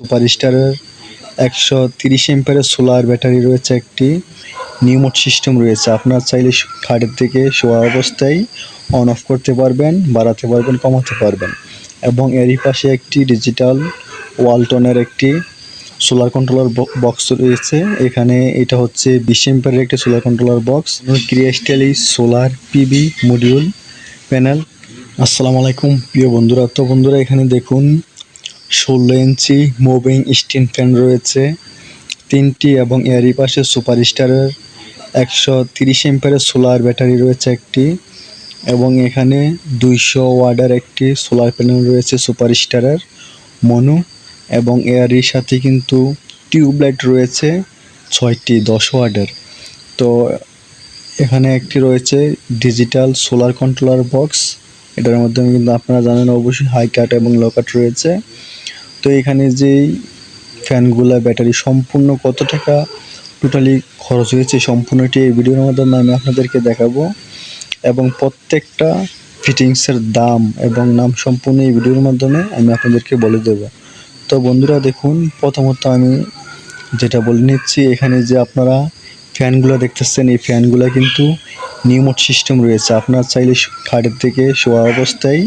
Super স্টারের একশো তিরিশ এম্পারের সোলার ব্যাটারি রয়েছে একটি। নিউমোট সিস্টেম রয়েছে। আপনার চাইলে খাটের থেকে শোয়া অবস্থায় অন অফ করতে পারবেন, বাড়াতে পারবেন, কমাতে পারবেন। এবং এরই পাশে একটি ডিজিটাল ওয়ালটনের একটি সোলার কন্ট্রোলার বক্স রয়েছে। এখানে এটা হচ্ছে বিশ এম্পারের একটি solar controller box crystalline solar PV module panel আসসালামু আলাইকুম। প্রিয় বন্ধুরা, তো বন্ধুরা, এখানে দেখুন ষোলো ইঞ্চি মুভিং স্টিন ফ্যান রয়েছে, তিনটি এবং এরই পাশে সুপার স্টারের একশো তিরিশ এম্পারের সোলার ব্যাটারি রয়েছে একটি এবং এখানে দুইশো ওয়ার্ডের একটি সোলার প্যানেল রয়েছে সুপার স্টারের মনু এবং এরই সাথে কিন্তু টিউবলাইট রয়েছে ছয়টি দশ ওয়ার্ডের তো এখানে একটি রয়েছে ডিজিটাল সোলার কন্ট্রোলার বক্স, এটার মাধ্যমে কিন্তু আপনারা জানেন অবশ্যই হাই কাট এবং লো কাট রয়েছে। তো এখানে যেই ফ্যানগুলা, ব্যাটারি সম্পূর্ণ কত টাকা টোটালি খরচ হয়েছে সম্পূর্ণটি এই ভিডিওর মাধ্যমে আমি আপনাদেরকে দেখাবো। এবং প্রত্যেকটা ফিটিংসের দাম এবং নাম সম্পূর্ণ এই ভিডিওর মাধ্যমে আমি আপনাদেরকে বলে দেব। তো বন্ধুরা দেখুন, প্রথমত আমি যেটা বলে নিচ্ছি, এখানে যে আপনারা ফ্যানগুলো দেখতেছেন, এই ফ্যানগুলো কিন্তু নিউমোট সিস্টেম রয়েছে। আপনার চাইলে খাটের থেকে শোয়া অবস্থায়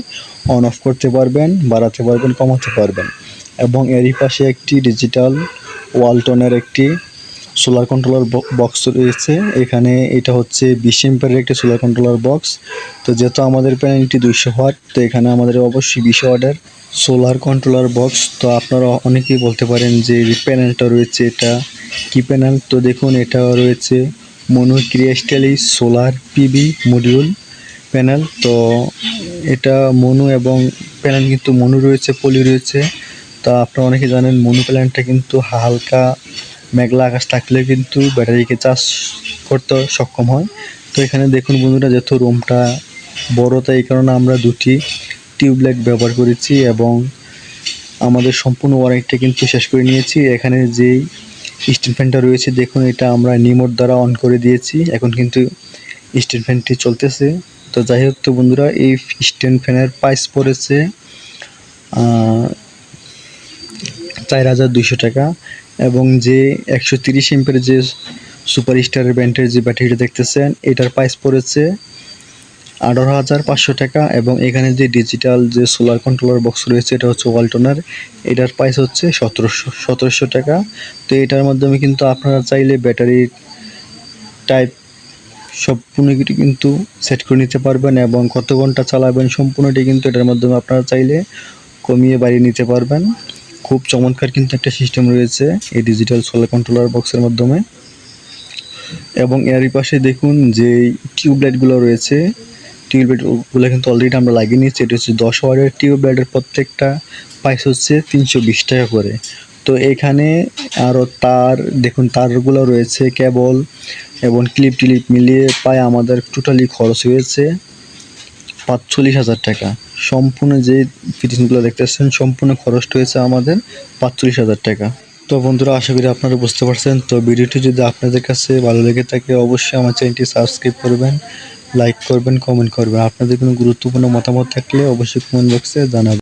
অন অফ করতে পারবেন, বাড়াতে পারবেন, কমাতে পারবেন। এবং এরই পাশে একটি ডিজিটাল ওয়ালটনের একটি সোলার কন্ট্রোলার বক্স রয়েছে। এখানে এটা হচ্ছে বিশ এম্পারের একটি সোলার কন্ট্রোলার বক্স তো যেহেতু আমাদের প্যানেলটি দুইশো ওয়াট তো এখানে আমাদের অবশ্যই বিশ ওয়াটের সোলার কন্ট্রোলার বক্স তো আপনারা অনেকেই বলতে পারেন যে প্যানেলটা রয়েছে এটা কি প্যানেল তো দেখুন এটা রয়েছে mono crystalline solar PV module panel তো এটা মনু এবং প্যানেল কিন্তু মনু রয়েছে, পলি রয়েছে। তা আপনারা অনেকে জানেন মনু প্ল্যান্টটা কিন্তু হালকা মেঘলা আকাশ থাকলে কিন্তু ব্যাটারিকে চার্জ করতে সক্ষম হয়। তো এখানে দেখুন বন্ধুরা, যেহেতু রুমটা বড়, তাই এই কারণে আমরা দুটি টিউবলাইট ব্যবহার করেছি এবং আমাদের সম্পূর্ণ ওয়ারেন্টিটা কিন্তু শেষ করে নিয়েছি। এখানে যেই স্ট্যান্ড ফ্যানটা রয়েছে, দেখুন এটা আমরা নিমোট দ্বারা অন করে দিয়েছি। এখন কিন্তু স্ট্যান্ড ফ্যানটি চলতেছে। তো যাই হোক তো বন্ধুরা, এই স্ট্যান্ড ফ্যানের প্রাইস পড়েছে চার হাজার দুইশো টাকা এবং যে একশো তিরিশ এম্পের যে সুপার স্টারের ব্যান্ডের যে ব্যাটারিটা দেখতেছেন, এটার প্রাইস পড়েছে আঠারো হাজার পাঁচশো টাকা এবং এখানে যে ডিজিটাল যে সোলার কন্ট্রোলার বক্স রয়েছে, এটা হচ্ছে ওয়ালটনার এটার প্রাইস হচ্ছে সতেরোশো সতেরোশো টাকা। তো এটার মাধ্যমে কিন্তু আপনারা চাইলে ব্যাটারির টাইপ সম্পূর্ণ কিছু কিন্তু সেট করে নিতে পারবেন এবং কত ঘণ্টা চালাবেন সম্পূর্ণটি কিন্তু এটার মাধ্যমে আপনারা চাইলে কমিয়ে বাড়িয়ে নিতে পারবেন। খুব চমৎকার কিন্তু একটা সিস্টেম রয়েছে এই ডিজিটাল সোলার কন্ট্রোলার বক্সের মাধ্যমে। এবং এরই পাশে দেখুন যে টিউবলাইটগুলো রয়েছে টিউবলাইটগুলো কিন্তু অলরেডি আমরা লাগিয়ে নিয়েছি। এটা হচ্ছে দশ ওয়ার্ডের টিউবলাইটের প্রত্যেকটা প্রাইস হচ্ছে তিনশো বিশ টাকা করে। তো এখানে আরও তার, দেখুন তারগুলো রয়েছে কেবল এবং ক্লিপ টিলিপ মিলিয়ে প্রায় আমাদের টোটালি খরচ হয়েছে। পাঁচচল্লিশ হাজার টাকা। সম্পূর্ণ যে ফিটিংসগুলো দেখতেছেন, সম্পূর্ণ খরচটা হয়েছে আমাদের পাঁচচল্লিশ হাজার টাকা। তো বন্ধুরা, আশা করি আপনারা বুঝতে পারছেন। তো ভিডিওটি যদি আপনাদের কাছে ভালো লেগে থাকে, অবশ্যই আমার চ্যানেলটি সাবস্ক্রাইব করবেন, লাইক করবেন, কমেন্ট করবেন। আপনাদের কোনো গুরুত্বপূর্ণ মতামত থাকলে অবশ্যই কমেন্ট বক্সে জানাবেন।